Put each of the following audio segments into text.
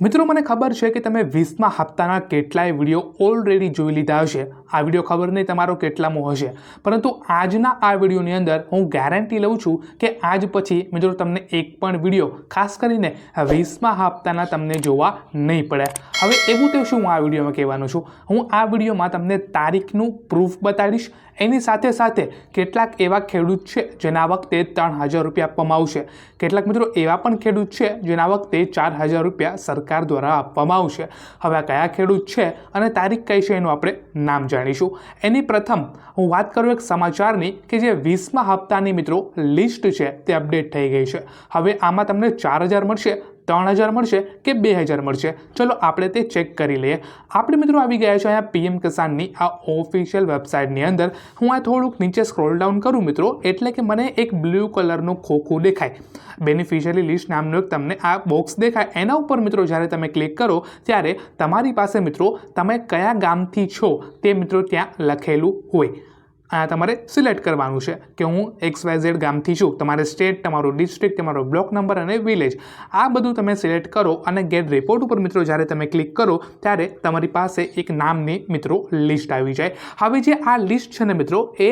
મિત્રો, મને ખબર છે કે તમે વીસમાં હપ્તાના કેટલાય વીડિયો ઓલરેડી જોઈ લીધા હશે. આ વીડિયો ખબર નહીં તમારો કેટલામો હશે. પરંતુ આજના આ વિડીયોની અંદર હું ગેરંટી લઉં છું કે આજ પછી, મિત્રો, તમને એક પણ વીડિયો, ખાસ કરીને વીસમાં હપ્તાના તમને જોવા નહીં પડે. હવે એવું તો શું હું આ વિડીયોમાં કહેવાનું છું? હું આ વિડીયોમાં તમને તારીખનું પ્રૂફ બતાડીશ એની સાથે સાથે કેટલાક એવા ખેડૂત છે જેના વખતે ત્રણ હજાર રૂપિયા આપવામાં આવશે. કેટલાક મિત્રો એવા પણ ખેડૂત છે જેના વખતે ચાર હજાર રૂપિયા સરકાર દ્વારા આપવામાં આવશે. હવે કયા ખેડૂત છે અને તારીખ કઈ છે એનું આપણે નામ જાણીશું. એની પ્રથમ હું વાત કરું એક સમાચારની કે જે વીસમા હપ્તાની મિત્રો લિસ્ટ છે તે અપડેટ થઈ ગઈ છે. હવે આમાં તમને ચાર હજાર મળશે ત્રણ હજાર મળશે કે બે હજાર મળશે? ચલો આપણે તે ચેક કરી લઈએ. આપણે મિત્રો આવી ગયા છે અહીંયા પીએમ કિસાનની આ ઓફિશિયલ વેબસાઇટની અંદર. હું આ થોડુંક નીચે સ્ક્રોલ ડાઉન કરું મિત્રો, એટલે કે મને એક બ્લુ કલરનું ખોખું દેખાય. બેનિફિશિયરી લિસ્ટ નામનું એક તમને આ બોક્સ દેખાય. એના ઉપર મિત્રો જ્યારે તમે ક્લિક કરો, ત્યારે તમારી પાસે મિત્રો તમે કયા ગામથી છો તે મિત્રો ત્યાં લખેલું હોય. આ તમારે સિલેક્ટ કરવાનું છે કે હું એક્સ વાય ઝેડ ગામથી છું. તમારે સ્ટેટ, તમારો ડિસ્ટ્રિક્ટ, તમારો બ્લોક નંબર અને વિલેજ. આ બધું તમે સિલેક્ટ કરો અને ગેટ રિપોર્ટ ઉપર મિત્રો જ્યારે તમે ક્લિક કરો ત્યારે તમારી પાસે એક નામની મિત્રો લિસ્ટ આવી જાય. હવે જે આ લિસ્ટ છે ને મિત્રો, એ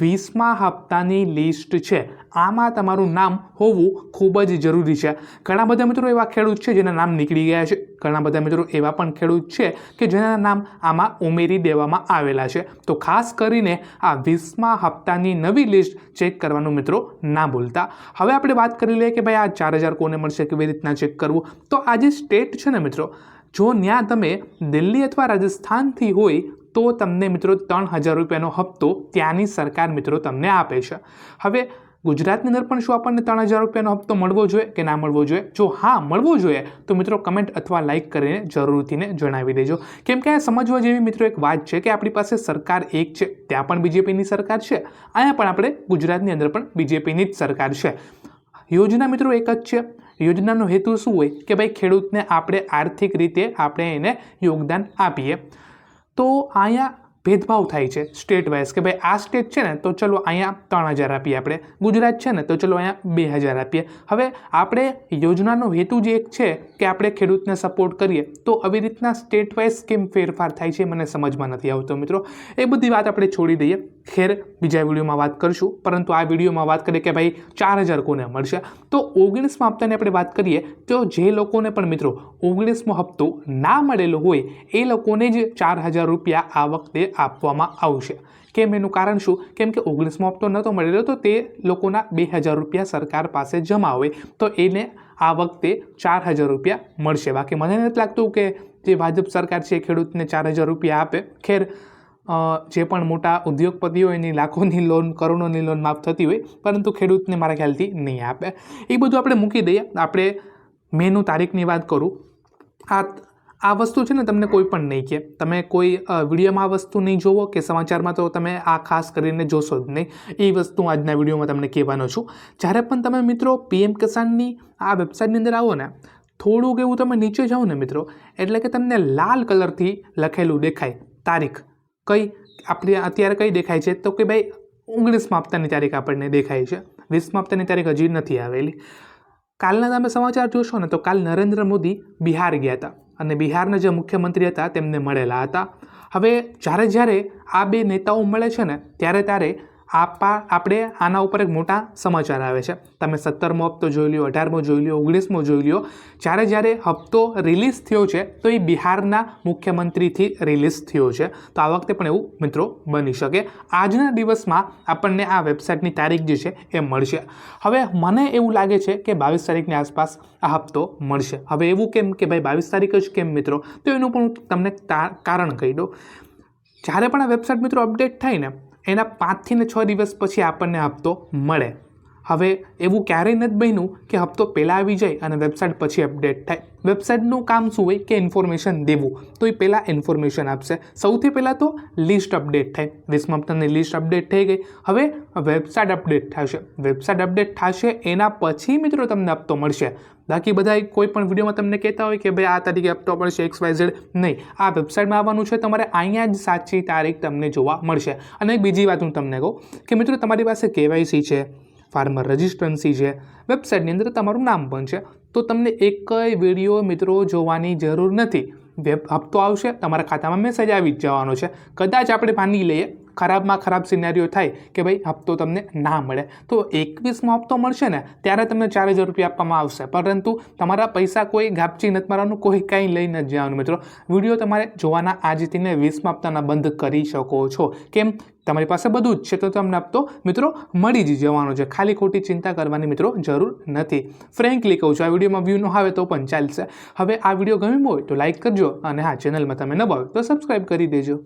વીસમા હપ્તાની લિસ્ટ છે. આમાં તમારું નામ હોવું ખૂબ જ જરૂરી છે. ઘણા બધા મિત્રો એવા ખેડૂત છે જેના નામ નીકળી ગયા છે. ઘણા બધા મિત્રો એવા પણ ખેડૂત છે કે જેના નામ આમાં ઉમેરી દેવામાં આવેલા છે. તો ખાસ કરીને આ વીસમા હપ્તાની નવી લિસ્ટ ચેક કરવાનું મિત્રો ના ભૂલતા. હવે આપણે વાત કરી લઈએ કે ભાઈ આ ચાર હજાર કોને મળશે, કેવી રીતના ચેક કરવું? તો આ જે સ્ટેટ છે ને મિત્રો, જો ત્યાં તમે દિલ્હી અથવા રાજસ્થાનથી હોય, તો તમને મિત્રો ત્રણ હજાર રૂપિયાનો હપ્તો ત્યાંની સરકાર મિત્રો તમને આપે છે. હવે ગુજરાતની અંદર પણ શું આપણને ત્રણ હજાર રૂપિયાનો હપ્તો મળવો જોઈએ કે ના મળવો જોઈએ? જો હા મળવો જોઈએ, તો મિત્રો કમેન્ટ અથવા લાઇક કરીને જરૂરથીને જણાવી દેજો. કેમ કે આ સમજવા જેવી મિત્રો એક વાત છે કે આપણી પાસે સરકાર એક છે, ત્યાં પણ બીજેપીની સરકાર છે. અહીંયા પણ આપણે ગુજરાતની અંદર પણ બીજેપીની જ સરકાર છે. યોજના મિત્રો એક જ છે. યોજનાનો હેતુ શું હોય? કે ભાઈ ખેડૂતને આપણે આર્થિક રીતે આપણે એને યોગદાન આપીએ. તો અહીંયા ભેદભાવ થાય છે સ્ટેટ વાઇઝ કે ભાઈ આ સ્ટેટ છે ને, તો ચલો અહીંયા ત્રણ હજાર આપીએ આપણે. ગુજરાત છે ને, તો ચલો અહીંયા બે હજાર આપીએ. હવે આપણે યોજનાનો હેતુ જે એક છે કે આપણે ખેડૂતને સપોર્ટ કરીએ. તો આવી રીતના સ્ટેટ વાઇઝ કેમ ફેરફાર થાય છે મને સમજમાં નથી આવતો મિત્રો. એ બધી વાત આપણે છોડી દઈએ. ખેર બીજા વિડીયોમાં વાત કરીશું. પરંતુ આ વિડીયોમાં વાત કરીએ કે ભાઈ ચાર હજાર કોને મળશે? તો ઓગણીસમાં હપ્તાની આપણે વાત કરીએ તો જે લોકોને પણ મિત્રો ઓગણીસમો હપ્તો ના મળેલો હોય એ લોકોને જ ચાર હજાર રૂપિયા આ વખતે આપવામાં આવશે. કેમ એનું કારણ શું? કેમ કે ઓગણીસમો હપ્તો નહોતો મળેલો તો તે લોકોના બે હજાર રૂપિયા સરકાર પાસે જમા હોય તો એને આ વખતે ચાર હજાર રૂપિયા મળશે. બાકી મને નથી લાગતું કે જે ભાજપ સરકાર છે ખેડૂતને ચાર હજાર રૂપિયા આપે. ખેર જે પણ મોટા ઉદ્યોગપતિઓ એની લાખોની લોન કરોડોની લોન માફ થતી હોય, પરંતુ ખેડૂતને મારા ખ્યાલથી નહીં આપે. એ બધું આપણે મૂકી દઈએ. આપણે મેનું તારીખની વાત કરું. આ આ વસ્તુ છે ને તમને કોઈ પણ નહીં કે તમે કોઈ વિડીયોમાં આ વસ્તુ નહીં જોવો કે સમાચારમાં તો તમે આ ખાસ કરીને જોશો જ નહીં. એ વસ્તુ હું આજના વિડીયોમાં તમને કહેવાનો છું. જ્યારે પણ તમે મિત્રો પીએમ કિસાનની આ વેબસાઇટની અંદર આવો ને, થોડુંક એવું તમે નીચે જાઓ ને મિત્રો, એટલે કે તમને લાલ કલરથી લખેલું દેખાય તારીખ. કઈ આપણે અત્યારે કઈ દેખાય છે તો કે ભાઈ ઓગણીસમાં હપ્તાની તારીખ આપણને દેખાય છે. વીસમાં હપ્તાની તારીખ હજી નથી આવેલી. કાલના તમે સમાચાર જોશો ને તો કાલ નરેન્દ્ર મોદી બિહાર ગયા હતા અને બિહારના જે મુખ્યમંત્રી હતા તેમને મળેલા હતા. હવે જ્યારે જ્યારે આ બે નેતાઓ મળે છે ને, ત્યારે ત્યારે આપા આપણે આના ઉપર એક મોટા સમાચાર આવે છે. તમે સત્તરમો હપ્તો જોઈ લ્યો, અઢારમો જોઈ લ્યો, ઓગણીસમો જોઈ લ્યો. જ્યારે જ્યારે હપ્તો રિલીઝ થયો છે, તો એ બિહારના મુખ્યમંત્રીથી રિલીઝ થયો છે. તો આ વખતે પણ એવું મિત્રો બની શકે. આજના દિવસમાં આપણને આ વેબસાઇટની તારીખ જે છે, એ મળશે. હવે મને એવું લાગે છે કે બાવીસ તારીખની આસપાસ આ હપ્તો મળશે. હવે એવું કેમ કે ભાઈ બાવીસ તારીખ જ કેમ મિત્રો? તો એનું પણ હું તમને કારણ કહી દઉં. જ્યારે પણ આ વેબસાઇટ મિત્રો અપડેટ થાય ને એના પાંચથી ને છ દિવસ પછી આપણને હપ્તો મળે. હવે એવું ક્યારેય નથી બન્યું કે હપ્તો પહેલાં આવી જાય અને વેબસાઇટ પછી અપડેટ થાય. વેબસાઇટનું કામ શું હોય? કે ઇન્ફોર્મેશન દેવું. તો એ પહેલાં ઇન્ફોર્મેશન આપશે. સૌથી પહેલાં તો લિસ્ટ અપડેટ થાય. વીસમાં હપ્તાની લિસ્ટ અપડેટ થઈ ગઈ. હવે વેબસાઇટ અપડેટ થશે. વેબસાઇટ અપડેટ થશે, એના પછી મિત્રો તમને હપ્તો મળશે. બાકી બધા કોઈ પણ વિડીયોમાં તમને કહેતા હોય કે ભાઈ આ તારીખે હપ્તો મળશે એક્સ વાય ઝેડ નહીં. આ વેબસાઇટમાં આવવાનું છે, તમારે અહીંયા જ સાચી તારીખ તમને જોવા મળશે. અને એક બીજી વાત હું તમને કહું કે મિત્રો તમારી પાસે કેવાયસી છે. ફાર્મર રજિસ્ટ્રન્સી છે, વેબસાઇટની અંદર તમારું નામ પણ છે. તો તમને એકય વીડિયો મિત્રો જોવાની જરૂર નથી. વેબ હપ્તો આવશે, તમારા ખાતામાં મેસેજ આવી જ જવાનો છે. કદાચ આપણે માની લઈએ ખરાબમાં ખરાબ સિનેરિયો થાય કે ભાઈ હપ્તો તમને ના મળે. તો એકવીસમો હપ્તો મળશે ને, ત્યારે તમને ચાર હજાર રૂપિયા આપવામાં આવશે. પરંતુ તમારા પૈસા કોઈ ગાપચી નથી મારવાનું, કોઈ કાંઈ લઈ નથી જવાનું મિત્રો. વીડિયો તમારે જોવાના આજથી વીસમાં હપ્તાના બંધ કરી શકો છો. કેમ? તમારી પાસે બધું જ છે, તો તમને આપતો મિત્રો મળી જ જવાનો છે. ખાલી ખોટી ચિંતા કરવાની મિત્રો જરૂર નથી. ફ્રેન્કલી કહું છું, આ વિડીયોમાં વ્યૂ ન આવે તો પણ ચાલશે. હવે આ વીડિયો ગમ્યો હોય તો લાઇક કરજો અને હા ચેનલમાં તમે ન ભાવે તો સબસ્ક્રાઈબ કરી દેજો.